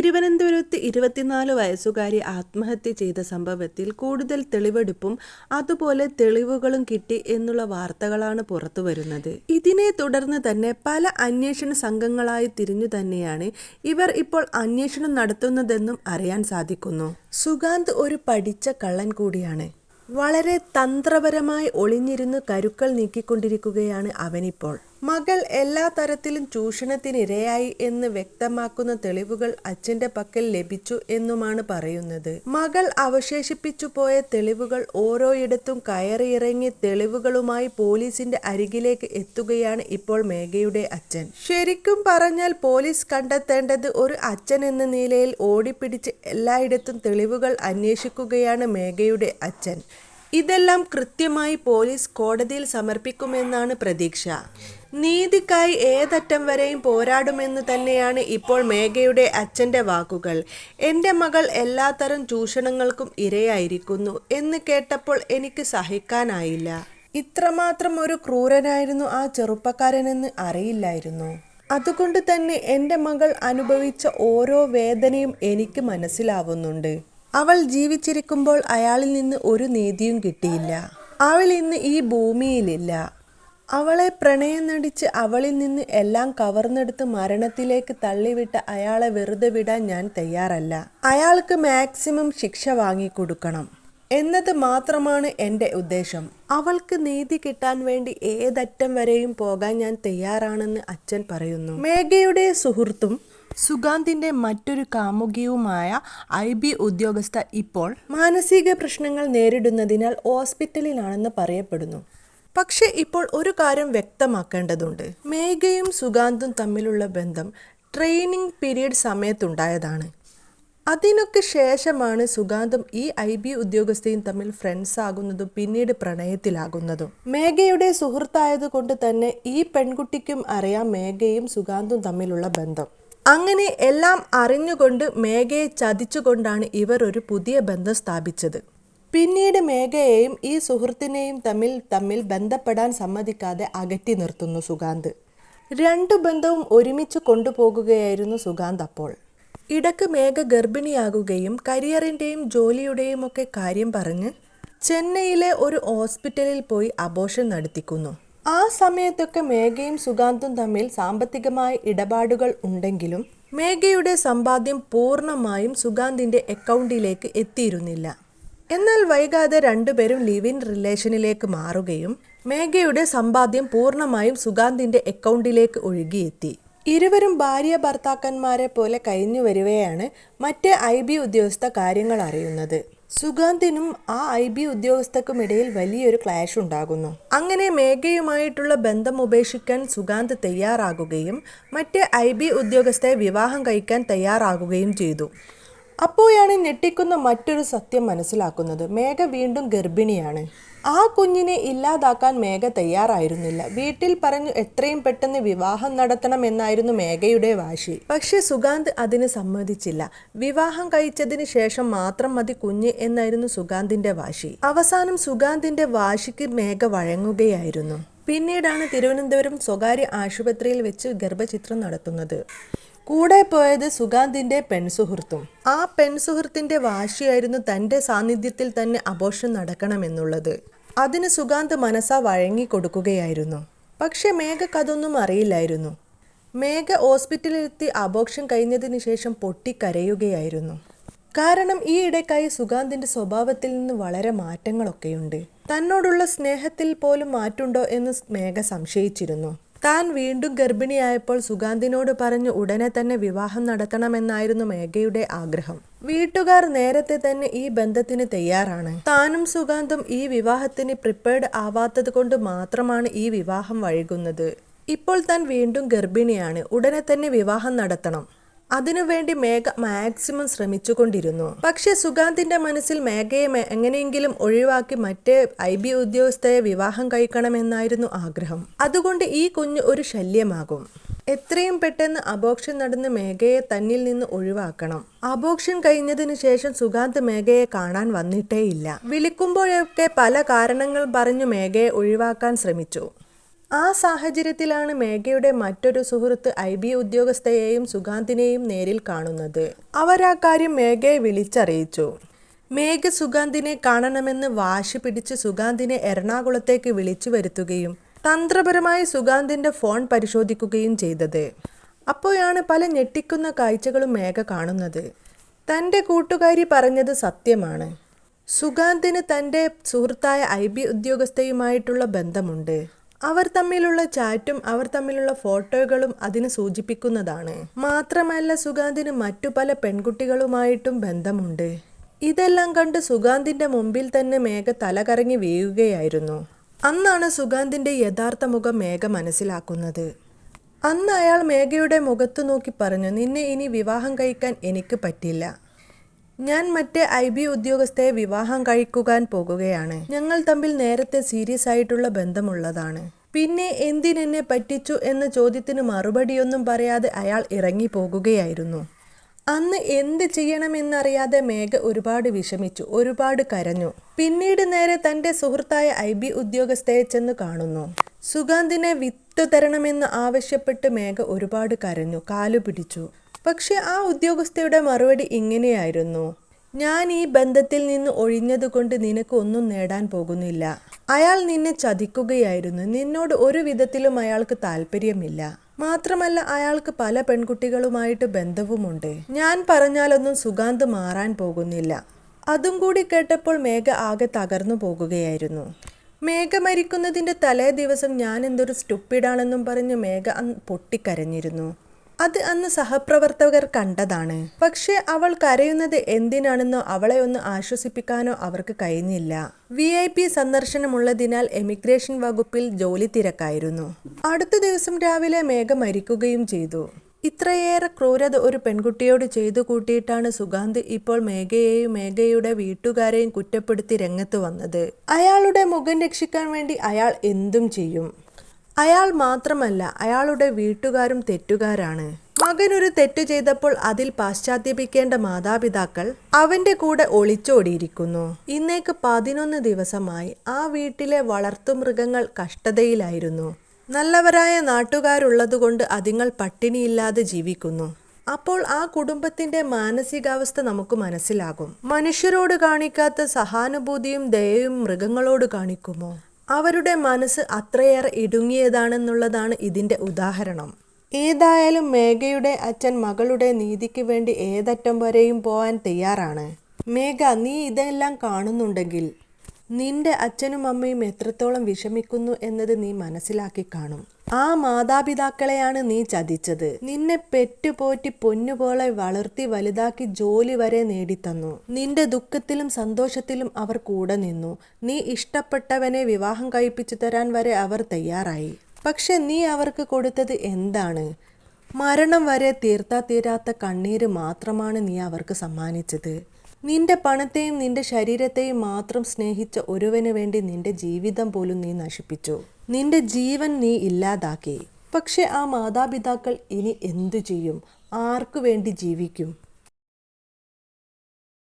തിരുവനന്തപുരത്ത് ഇരുപത്തിനാല് വയസ്സുകാരി ആത്മഹത്യ ചെയ്ത സംഭവത്തിൽ കൂടുതൽ തെളിവെടുപ്പും അതുപോലെ തെളിവുകളും കിട്ടി എന്നുള്ള വാർത്തകളാണ് പുറത്തു വരുന്നത്. ഇതിനെ തുടർന്ന് തന്നെ പല അന്വേഷണ സംഘങ്ങളായി തിരിഞ്ഞു തന്നെയാണ് ഇവർ ഇപ്പോൾ അന്വേഷണം നടത്തുന്നതെന്നും അറിയാൻ സാധിക്കുന്നു. സുഗാന്ത് ഒരു പഠിച്ച കള്ളൻ കൂടിയാണ്. വളരെ തന്ത്രപരമായി ഒളിഞ്ഞിരുന്ന് കരുക്കൾ നീക്കിക്കൊണ്ടിരിക്കുകയാണ് അവനിപ്പോൾ. മകൾ എല്ലാ തരത്തിലും ചൂഷണത്തിനിരയായി എന്ന് വ്യക്തമാക്കുന്ന തെളിവുകൾ അച്ഛന്റെ പക്കൽ ലഭിച്ചു എന്നുമാണ് പറയുന്നത്. മകൾ അവശേഷിപ്പിച്ചു പോയ തെളിവുകൾ ഓരോയിടത്തും കയറിയിറങ്ങി തെളിവുകളുമായി പോലീസിന്റെ അരികിലേക്ക് എത്തുകയാണ് ഇപ്പോൾ മേഘയുടെ അച്ഛൻ. ശരിക്കും പറഞ്ഞാൽ പോലീസ് കണ്ടെത്തേണ്ടത് ഒരു അച്ഛൻ എന്ന നിലയിൽ ഓടിപ്പിടിച്ച് എല്ലായിടത്തും തെളിവുകൾ അന്വേഷിക്കുകയാണ് മേഘയുടെ അച്ഛൻ. ഇതെല്ലാം കൃത്യമായി പോലീസ് കോടതിയിൽ സമർപ്പിക്കുമെന്നാണ് പ്രതീക്ഷ. നീതിക്കായി ഏതറ്റം വരെയും പോരാടുമെന്ന് തന്നെയാണ് ഇപ്പോൾ മേഘയുടെ അച്ഛന്റെ വാക്കുകൾ. എന്റെ മകൾ എല്ലാത്തരം ചൂഷണങ്ങൾക്കും ഇരയായിരിക്കുന്നു എന്ന് കേട്ടപ്പോൾ എനിക്ക് സഹിക്കാനായില്ല. ഇത്രമാത്രം ഒരു ക്രൂരനായിരുന്നു ആ ചെറുപ്പക്കാരനെന്ന് അറിയില്ലായിരുന്നു. അതുകൊണ്ട് തന്നെ എന്റെ മകൾ അനുഭവിച്ച ഓരോ വേദനയും എനിക്ക് മനസ്സിലാവുന്നുണ്ട്. അവൾ ജീവിച്ചിരിക്കുമ്പോൾ അയാളിൽ നിന്ന് ഒരു നീതിയും കിട്ടിയില്ല. അവൾ ഇന്ന് ഈ ഭൂമിയിലില്ല. അവളെ പ്രണയം നടിച്ച് അവളിൽ നിന്ന് എല്ലാം കവർന്നെടുത്ത് മരണത്തിലേക്ക് തള്ളിവിട്ട അയാളെ വെറുതെ വിടാൻ ഞാൻ തയ്യാറല്ല. അയാൾക്ക് മാക്സിമം ശിക്ഷ വാങ്ങിക്കൊടുക്കണം. എന്നത് മാത്രമാണ് എന്റെ ഉദ്ദേശം. അവൾക്ക് നീതി കിട്ടാൻ വേണ്ടി ഏതറ്റം വരെയും പോകാൻ ഞാൻ തയ്യാറാണെന്ന് അച്ഛൻ പറയുന്നു. മേഘയുടെ സുഹൃത്തും സുഗാന്തിന്റെ മറ്റൊരു കാമുകിയുമായ ഐ ബി ഉദ്യോഗസ്ഥ ഇപ്പോൾ മാനസിക പ്രശ്നങ്ങൾ നേരിടുന്നതിനാൽ ഹോസ്പിറ്റലിലാണെന്ന് പറയപ്പെടുന്നു. പക്ഷെ ഇപ്പോൾ ഒരു കാര്യം വ്യക്തമാക്കേണ്ടതുണ്ട്. മേഘയും സുഗാന്തും തമ്മിലുള്ള ബന്ധം ട്രെയിനിങ് പീരീഡ് സമയത്തുണ്ടായതാണ്. അതിനൊക്കെ ശേഷമാണ് സുഗാന്തും ഈ ഐ ബി ഉദ്യോഗസ്ഥയും തമ്മിൽ ഫ്രണ്ട്സ് ആകുന്നതും പിന്നീട് പ്രണയത്തിലാകുന്നതും. മേഘയുടെ സുഹൃത്തായതുകൊണ്ട് തന്നെ ഈ പെൺകുട്ടിക്കും അറിയാം മേഘയും സുഗാന്തും തമ്മിലുള്ള ബന്ധം. അങ്ങനെ എല്ലാം അറിഞ്ഞുകൊണ്ട് മേഘയെ ചതിച്ചുകൊണ്ടാണ് ഇവർ ഒരു പുതിയ ബന്ധം സ്ഥാപിച്ചത്. പിന്നീട് മേഘയെയും ഈ സുഹൃത്തിനെയും തമ്മിൽ തമ്മിൽ ബന്ധപ്പെടാൻ സമ്മതിക്കാതെ അകറ്റി നിർത്തുന്നു സുഗാന്ത് രണ്ടു ബന്ധവും ഒരുമിച്ച് കൊണ്ടുപോകുകയായിരുന്നു സുഗാന്ത് അപ്പോൾ. ഇടയ്ക്ക് മേഘ ഗർഭിണിയാകുകയും കരിയറിന്റെയും ജോലിയുടെയും ഒക്കെ കാര്യം പറഞ്ഞ് ചെന്നൈയിലെ ഒരു ഹോസ്പിറ്റലിൽ പോയി അബോഷൻ നടത്തിക്കുന്നു. ആ സമയത്തൊക്കെ മേഘയും സുഗാന്തും തമ്മിൽ സാമ്പത്തികമായ ഇടപാടുകൾ ഉണ്ടെങ്കിലും മേഘയുടെ സമ്പാദ്യം പൂർണമായും സുഗാന്തിന്റെ അക്കൗണ്ടിലേക്ക് എത്തിയിരുന്നില്ല. എന്നാൽ വൈകാതെ രണ്ടുപേരും ലിവ് ഇൻ റിലേഷനിലേക്ക് മാറുകയും മേഘയുടെ സമ്പാദ്യം പൂർണമായും സുഗാന്തിന്റെ അക്കൗണ്ടിലേക്ക് ഒഴുകിയെത്തി. ഇരുവരും ഭാര്യ ഭർത്താക്കന്മാരെ പോലെ കഴിഞ്ഞു വരികയാണ് മറ്റേ ഐ ബി ഉദ്യോഗസ്ഥ കാര്യങ്ങൾ അറിയുന്നത്. സുഗാന്തിനും ആ ഐ ബി ഉദ്യോഗസ്ഥർക്കുമിടയിൽ വലിയൊരു ക്ലാഷ് ഉണ്ടാകുന്നു. അങ്ങനെ മേഘയുമായിട്ടുള്ള ബന്ധം ഉപേക്ഷിക്കാൻ സുഗാന്ത് തയ്യാറാകുകയും മറ്റേ ഐ ബി ഉദ്യോഗസ്ഥയെ വിവാഹം കഴിക്കാൻ തയ്യാറാകുകയും ചെയ്തു. അപ്പോഴാണ് ഞെട്ടിക്കുന്ന മറ്റൊരു സത്യം മനസ്സിലാക്കുന്നത്. മേഘ വീണ്ടും ഗർഭിണിയാണ്. ആ കുഞ്ഞിനെ ഇല്ലാതാക്കാൻ മേഘ തയ്യാറായിരുന്നില്ല. വീട്ടിൽ പറഞ്ഞു എത്രയും പെട്ടെന്ന് വിവാഹം നടത്തണമെന്നായിരുന്നു മേഘയുടെ വാശി. പക്ഷെ സുഗാന്ത് അതിന് സമ്മതിച്ചില്ല. വിവാഹം കഴിച്ചതിന് ശേഷം മാത്രം മതി കുഞ്ഞ് എന്നായിരുന്നു സുഗാന്തിന്റെ വാശി. അവസാനം സുഗാന്തിന്റെ വാശിക്ക് മേഘ വഴങ്ങുകയായിരുന്നു. പിന്നീടാണ് തിരുവനന്തപുരം സ്വകാര്യ ആശുപത്രിയിൽ വെച്ച് ഗർഭചിത്രം നടത്തുന്നത്. കൂടെ പോയത് സുഗാന്തിന്റെ പെൺസുഹൃത്തും. ആ പെൺസുഹൃത്തിന്റെ വാശിയായിരുന്നു തന്റെ സാന്നിധ്യത്തിൽ തന്നെ അബോഷൻ നടക്കണമെന്നുള്ളത്. അതിന് സുഗാന്ത് മനസ്സാ വഴങ്ങി കൊടുക്കുകയായിരുന്നു പക്ഷെ മേഘക്കതൊന്നും അറിയില്ലായിരുന്നു. മേഘ ഹോസ്പിറ്റലിലെത്തി അബോക്ഷൻ കഴിഞ്ഞതിന് ശേഷം പൊട്ടിക്കരയുകയായിരുന്നു. കാരണം ഈ ഇടയ്ക്കായി സുഗാന്തിന്റെ സ്വഭാവത്തിൽ നിന്ന് വളരെ മാറ്റങ്ങളൊക്കെയുണ്ട്. തന്നോടുള്ള സ്നേഹത്തിൽ പോലും മാറ്റുണ്ടോ എന്ന് മേഘ സംശയിച്ചിരുന്നു. താൻ വീണ്ടും ഗർഭിണിയായപ്പോൾ സുഗാന്തിനോട് പറഞ്ഞു ഉടനെ തന്നെ വിവാഹം നടത്തണമെന്നായിരുന്നു മേഘയുടെ ആഗ്രഹം. വീട്ടുകാർ നേരത്തെ തന്നെ ഈ ബന്ധത്തിന് തയ്യാറാണ്. താനും സുഗാന്തും ഈ വിവാഹത്തിന് പ്രിപ്പയർഡ് ആവാത്തത് കൊണ്ട് മാത്രമാണ് ഈ വിവാഹം വൈകുന്നത്. ഇപ്പോൾ താൻ വീണ്ടും ഗർഭിണിയാണ്. ഉടനെ തന്നെ വിവാഹം നടത്തണം. അതിനുവേണ്ടി മേഘ മാക്സിമം ശ്രമിച്ചുകൊണ്ടിരുന്നു. പക്ഷെ സുഗാന്തിന്റെ മനസ്സിൽ മേഘയെ എങ്ങനെയെങ്കിലും ഒഴിവാക്കി മറ്റേ ഐ ബി ഉദ്യോഗസ്ഥയെ വിവാഹം കഴിക്കണമെന്നായിരുന്നു ആഗ്രഹം. അതുകൊണ്ട് ഈ കുഞ്ഞ് ഒരു ശല്യമാകും. എത്രയും പെട്ടെന്ന് അബോക്ഷൻ നടന്ന് മേഘയെ തന്നിൽ നിന്ന് ഒഴിവാക്കണം. അബോക്ഷൻ കഴിഞ്ഞതിന് ശേഷം സുഗാന്ത് മേഘയെ കാണാൻ വന്നിട്ടേയില്ല. വിളിക്കുമ്പോഴൊക്കെ പല കാരണങ്ങൾ പറഞ്ഞു മേഘയെ ഒഴിവാക്കാൻ ശ്രമിച്ചു. ആ സാഹചര്യത്തിലാണ് മേഘയുടെ മറ്റൊരു സുഹൃത്ത് ഐ ബി ഉദ്യോഗസ്ഥയെയും സുഗാന്തിനെയും നേരിൽ കാണുന്നത്. അവർ ആ കാര്യം മേഘയെ വിളിച്ചറിയിച്ചു. മേഘ സുഗാന്തിനെ കാണണമെന്ന് വാശി പിടിച്ച് സുഗാന്തിനെ എറണാകുളത്തേക്ക് വിളിച്ചു വരുത്തുകയും തന്ത്രപരമായി സുഗാന്തിന്റെ ഫോൺ പരിശോധിക്കുകയും ചെയ്തത്. അപ്പോഴാണ് പല ഞെട്ടിക്കുന്ന കാഴ്ചകളും മേഘ കാണുന്നത്. തന്റെ കൂട്ടുകാരി പറഞ്ഞത് സത്യമാണ്. സുഗാന്തിന് തന്റെ സുഹൃത്തായ ഐ ബി ഉദ്യോഗസ്ഥയുമായിട്ടുള്ള ബന്ധമുണ്ട്. അവർ തമ്മിലുള്ള ചാറ്റും അവർ തമ്മിലുള്ള ഫോട്ടോകളും അതിന് സൂചിപ്പിക്കുന്നതാണ്. മാത്രമല്ല സുഗാന്തിന് മറ്റു പല പെൺകുട്ടികളുമായിട്ടും ബന്ധമുണ്ട്. ഇതെല്ലാം കണ്ട് സുഗാന്തിന്റെ മുമ്പിൽ തന്നെ മേഘ തലകറങ്ങി വീഴുകയായിരുന്നു. അന്നാണ് സുഗാന്തിന്റെ യഥാർത്ഥ മുഖം മേഘ മനസ്സിലാക്കുന്നത്. അന്ന് അയാൾ മേഘയുടെ മുഖത്തു നോക്കി പറഞ്ഞു നിന്നെ ഇനി വിവാഹം കഴിക്കാൻ എനിക്ക് പറ്റില്ല. ഞാൻ മറ്റേ ഐ ബി ഉദ്യോഗസ്ഥയെ വിവാഹം കഴിക്കുവാൻ പോകുകയാണ്. ഞങ്ങൾ തമ്മിൽ നേരത്തെ സീരിയസ് ആയിട്ടുള്ള ബന്ധമുള്ളതാണ്. പിന്നെ എന്തിനെന്നെ പറ്റിച്ചു എന്ന ചോദ്യത്തിന് മറുപടിയൊന്നും പറയാതെ അയാൾ ഇറങ്ങി പോകുകയായിരുന്നു. അന്ന് എന്ത് ചെയ്യണമെന്നറിയാതെ മേഘ ഒരുപാട് വിഷമിച്ചു ഒരുപാട് കരഞ്ഞു. പിന്നീട് നേരെ തന്റെ സുഹൃത്തായ ഐ ബി ഉദ്യോഗസ്ഥയെ ചെന്ന് കാണുന്നു. സുഗാന്തിനെ വിട്ടു തരണമെന്ന് ആവശ്യപ്പെട്ട് മേഘ ഒരുപാട് കരഞ്ഞു കാലു പിടിച്ചു പക്ഷെ ആ ഉദ്യോഗസ്ഥയുടെ മറുപടി ഇങ്ങനെയായിരുന്നു. ഞാൻ ഈ ബന്ധത്തിൽ നിന്ന് ഒഴിഞ്ഞതുകൊണ്ട് നിനക്ക് ഒന്നും നേടാൻ പോകുന്നില്ല. അയാൾ നിന്നെ ചതിക്കുകയായിരുന്നു. നിന്നോട് ഒരു വിധത്തിലും അയാൾക്ക് താല്പര്യമില്ല മാത്രമല്ല അയാൾക്ക് പല പെൺകുട്ടികളുമായിട്ട് ബന്ധവുമുണ്ട്. ഞാൻ പറഞ്ഞാലൊന്നും സുഗാന്ത് മാറാൻ പോകുന്നില്ല. അതും കൂടി കേട്ടപ്പോൾ മേഘ ആകെ തകർന്നു പോകുകയായിരുന്നു. മേഘ മരിക്കുന്നതിന്റെ തലേ ദിവസം ഞാൻ എന്തൊരു സ്റ്റുപ്പിഡാണെന്നും പറഞ്ഞ് മേഘ പൊട്ടിക്കരഞ്ഞിരുന്നു. അത് അന്ന് സഹപ്രവർത്തകർ കണ്ടതാണ്. പക്ഷെ അവൾ കരയുന്നത് എന്തിനാണെന്നോ അവളെ ഒന്ന് ആശ്വസിപ്പിക്കാനോ അവർക്ക് കഴിഞ്ഞില്ല. വി ഐ പി സന്ദർശനമുള്ളതിനാൽ എമിഗ്രേഷൻ വകുപ്പിൽ ജോലി തിരക്കായിരുന്നു. അടുത്ത ദിവസം രാവിലെ മേഘ മരിക്കുകയും ചെയ്തു. ഇത്രയേറെ ക്രൂരത ഒരു പെൺകുട്ടിയോട് ചെയ്തു കൂട്ടിയിട്ടാണ് സുഗാന്ത് ഇപ്പോൾ മേഘയെയും മേഘയുടെ വീട്ടുകാരെയും കുറ്റപ്പെടുത്തി രംഗത്ത് വന്നത്. അയാളുടെ മുഖം രക്ഷിക്കാൻ വേണ്ടി അയാൾ എന്തും ചെയ്യും. അയാൾ മാത്രമല്ല അയാളുടെ വീട്ടുകാരും തെറ്റുകാരാണ്. മകൻ ഒരു തെറ്റു ചെയ്തപ്പോൾ അതിൽ പാശ്ചാത്യപിക്കേണ്ട മാതാപിതാക്കൾ അവന്റെ കൂടെ ഒളിച്ചോടിയിരിക്കുന്നു. ഇന്നേക്ക് പതിനൊന്ന് ദിവസമായി ആ വീട്ടിലെ വളർത്തുമൃഗങ്ങൾ കഷ്ടതയിലായിരുന്നു. നല്ലവരായ നാട്ടുകാരുള്ളതുകൊണ്ട് അതിങ്ങൾ പട്ടിണിയില്ലാതെ ജീവിക്കുന്നു. അപ്പോൾ ആ കുടുംബത്തിന്റെ മാനസികാവസ്ഥ നമുക്ക് മനസ്സിലാകും. മനുഷ്യരോട് കാണിക്കാത്ത സഹാനുഭൂതിയും ദയയും മൃഗങ്ങളോട് കാണിക്കുമോ? അവരുടെ മനസ്സ് അത്രയേറെ ഇടുങ്ങിയതാണെന്നുള്ളതാണ് ഇതിന്റെ ഉദാഹരണം. ഏതായാലും മേഘയുടെ അച്ഛൻ മകളുടെ നീതിക്ക് വേണ്ടി ഏതറ്റം വരെയും പോവാൻ തയ്യാറാണ്. മേഘ നീ ഇതെല്ലാം കാണുന്നുണ്ടെങ്കിൽ നിന്റെ അച്ഛനും അമ്മയും എത്രത്തോളം വിഷമിക്കുന്നു എന്നത് നീ മനസ്സിലാക്കി കാണും. ആ മാതാപിതാക്കളെയാണ് നീ ചതിച്ചത്. നിന്നെ പെറ്റുപോറ്റി പൊന്നുപോലെ വളർത്തി വലുതാക്കി ജോലി വരെ നേടിത്തന്നു. നിന്റെ ദുഃഖത്തിലും സന്തോഷത്തിലും അവർ കൂടെ നിന്നു. നീ ഇഷ്ടപ്പെട്ടവനെ വിവാഹം കഴിപ്പിച്ചു തരാൻ വരെ അവർ തയ്യാറായി. പക്ഷെ നീ അവർക്ക് കൊടുത്തത് എന്താണ്? മരണം വരെ തീർത്താ തീരാത്ത കണ്ണീര് മാത്രമാണ് നീ അവർക്ക് സമ്മാനിച്ചത്. നിന്റെ പണത്തെയും നിന്റെ ശരീരത്തെയും മാത്രം സ്നേഹിച്ച ഒരുവന് വേണ്ടി നിന്റെ ജീവിതം പോലും നീ നശിപ്പിച്ചു. നിന്റെ ജീവൻ നീ ഇല്ലാതാക്കി. പക്ഷെ ആ മാതാപിതാക്കൾ ഇനി എന്തു ചെയ്യും? ആർക്കു വേണ്ടി ജീവിക്കും?